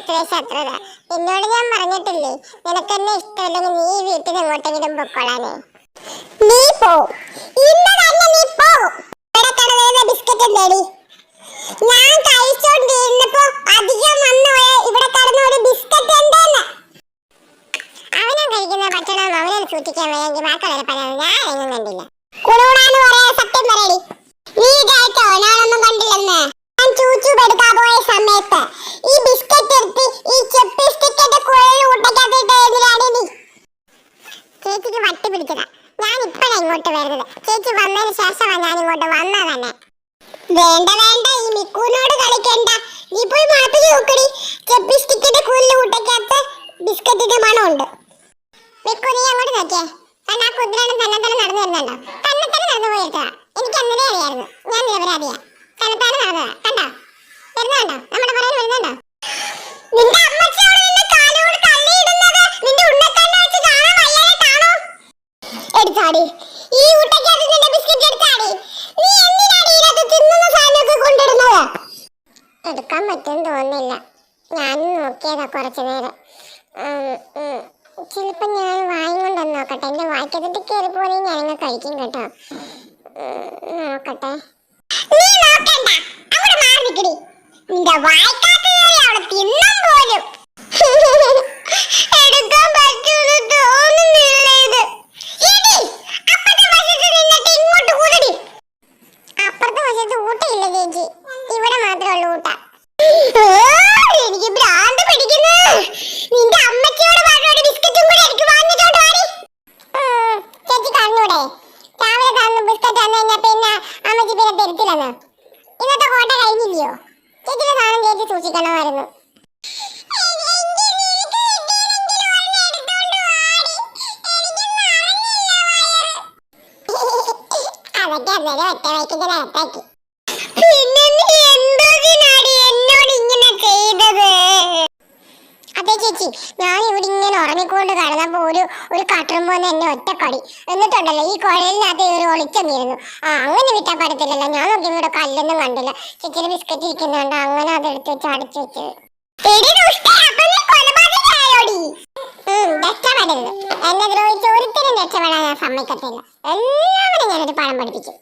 അത്ര എന്നോട് ഞാൻ പറഞ്ഞിട്ടില്ലേ നിനക്ക് എന്നെ ഇഷ്ടമല്ലെങ്കിൽ നീ വീട്ടിൽ എങ്ങോട്ടെങ്കിലും പൊക്കോളാനേ. നീ പോ. തന്നെ നീ പോ. ഞാൻ കഴിച്ചോണ്ടിരുന്നപ്പോ അധികം ഇവിടെ കഴിക്കുന്ന ഭക്ഷണം അവനെ സൂക്ഷിക്കാൻ വയ്യെങ്കിൽ ബാക്കിയുള്ളവരെ പറയാൻ ഞാൻ എങ്ങും കണ്ടില്ല. കുളൂടാന്ന് പറയാ സത്യം പറയടി നീ കേട്ടോ ഞാനൊന്നും കണ്ടില്ലെന്ന് ഞാൻ ചൂച്ചു എടുക്കാൻ പോയ സമയത്ത് ഈ ബിസ്ക്കറ്റ് എടുത്ത് ഈ ചെപ്പ് സ്റ്റിക്കിന്റെ കുഴൽ ഊട്ടക്കകത്തിട്ട് എന്തിനാണ് നീ ചേച്ചിക്ക് വട്ടി പിടിച്ചതാ. ഞാൻ ഇപ്പഴാ ഇങ്ങോട്ട് വരുന്നത്. ചേച്ചി വന്നതിന് ശേഷമാണ് ഞാൻ ഇങ്ങോട്ട് വന്നത് തന്നെ. വേണ്ട വേണ്ട. ഈ മിക്കൂനോട് കളിക്കണ്ട. നീ പോയി മാപ്പിൽ നോക്കടി. ചെപ്പി സ്റ്റിക്കിന്റെ കുഴൽ ഊട്ടക്കകത്ത് ബിസ്ക്കറ്റിന്റെ മണമുണ്ട്. മിക്കു നീ അങ്ങോട്ട് നോക്കിയേ. കാരണം ആ കുതിരാണ് തന്നെ തന്നെ നടന്നു വരുന്നുണ്ടോ? തന്നെ തന്നെ നടന്നു പോയിട്ടാ എനിക്ക് അന്നേ അറിയായിരുന്നു. ഞാൻ നിരപരാധിയാ തന്നെത്താണ് നടന്നതാ. കണ്ടോ? വരുന്നുണ്ടോ? നമ്മുടെ പറയാൻ വരുന്നുണ്ടോ? നിന്റെ അമ്മച്ചിയോട് നിന്നെ പറ്റുമെന്ന് തോന്നുന്നില്ല. ഞാനും നോക്കിയതാ കുറച്ചു നേരം. ചിലപ്പോൾ ഞാൻ വായും കൊണ്ടൊന്ന് നോക്കട്ടെ. എന്റെ വായിക്കത്തിട്ട് കയറി പോലെ ഞാനങ്ങ് കഴിക്കും കേട്ടോ. നോക്കട്ടെ. നീ നോക്കണ്ട. അവിടെ മാറി നിൽക്കടി നിന്റെ വായിക്കാത്ത തരത്തില്ലെന്ന് ഇന്നത്തെ കോട്ട കഴിഞ്ഞില്ലയോ? ചേച്ചിയുടെ സാധനം ചേച്ചി സൂക്ഷിക്കണമായിരുന്നു. അതൊക്കെ അന്നേരം ഒറ്റ വയ്ക്കുന്നതിന് അകത്താക്കി ഇങ്ങനെ ഉറങ്ങിക്കൊണ്ട് കിടന്നപ്പോ ഒരു ഒരു കട്ടറും പോലെ എന്നെ ഒറ്റക്കടി. എന്നിട്ടുണ്ടല്ലോ ഈ കുഴലിനകത്ത് ഒരു ഒളിച്ചെന്നിരുന്നു ആ അങ്ങനെ വിട്ടാൻ പറ്റത്തില്ലല്ലോ. ഞാൻ നോക്കി ഇവിടെ കല്ലൊന്നും കണ്ടില്ല. ചിക്കൻ ബിസ്ക്കറ്റ് ഇരിക്കുന്നുണ്ട്. അങ്ങനെ അതെടുത്ത് വെച്ച് അടച്ചു വെച്ചത്. എന്നെ ദ്രോഹിച്ച് ഒരുത്തരും രക്ഷപ്പെടാൻ ഞാൻ സമ്മതിക്കത്തില്ല. എല്ലാവരും ഞാനൊരു പാഠം പഠിപ്പിക്കും.